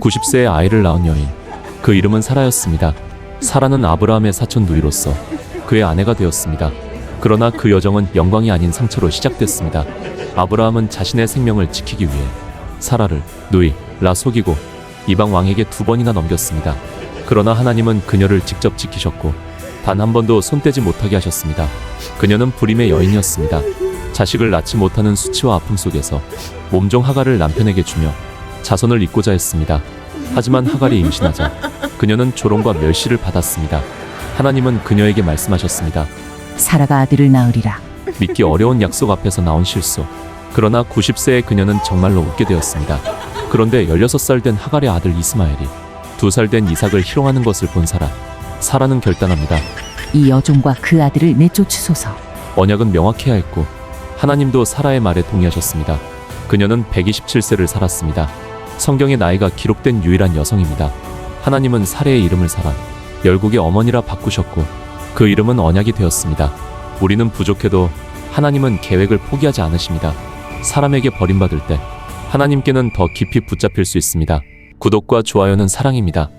90세의 아이를 낳은 여인. 그 이름은 사라였습니다. 사라는 아브라함의 사촌 누이로서 그의 아내가 되었습니다. 그러나 그 여정은 영광이 아닌 상처로 시작됐습니다. 아브라함은 자신의 생명을 지키기 위해 사라를 누이, 라 속이고 이방 왕에게 두 번이나 넘겼습니다. 그러나 하나님은 그녀를 직접 지키셨고 단 한 번도 손떼지 못하게 하셨습니다. 그녀는 불임의 여인이었습니다. 자식을 낳지 못하는 수치와 아픔 속에서 몸종 하갈을 남편에게 주며 자손을 잇고자 했습니다. 하지만 하갈이 임신하자 그녀는 조롱과 멸시를 받았습니다. 하나님은 그녀에게 말씀하셨습니다. 사라가 아들을 낳으리라. 믿기 어려운 약속 앞에서 나온 실수. 그러나 90세의 그녀는 정말로 웃게 되었습니다. 그런데 16살 된 하갈의 아들 이스마엘이 2살 된 이삭을 희롱하는 것을 본 사라. 사라는 결단합니다. 이 여종과 그 아들을 내쫓으소서. 언약은 명확해야 했고 하나님도 사라의 말에 동의하셨습니다. 그녀는 127세를 살았습니다. 성경의 나이가 기록된 유일한 여성입니다. 하나님은 사례의 이름을 사라 열국의 어머니라 바꾸셨고 그 이름은 언약이 되었습니다. 우리는 부족해도 하나님은 계획을 포기하지 않으십니다. 사람에게 버림받을 때 하나님께는 더 깊이 붙잡힐 수 있습니다. 구독과 좋아요는 사랑입니다.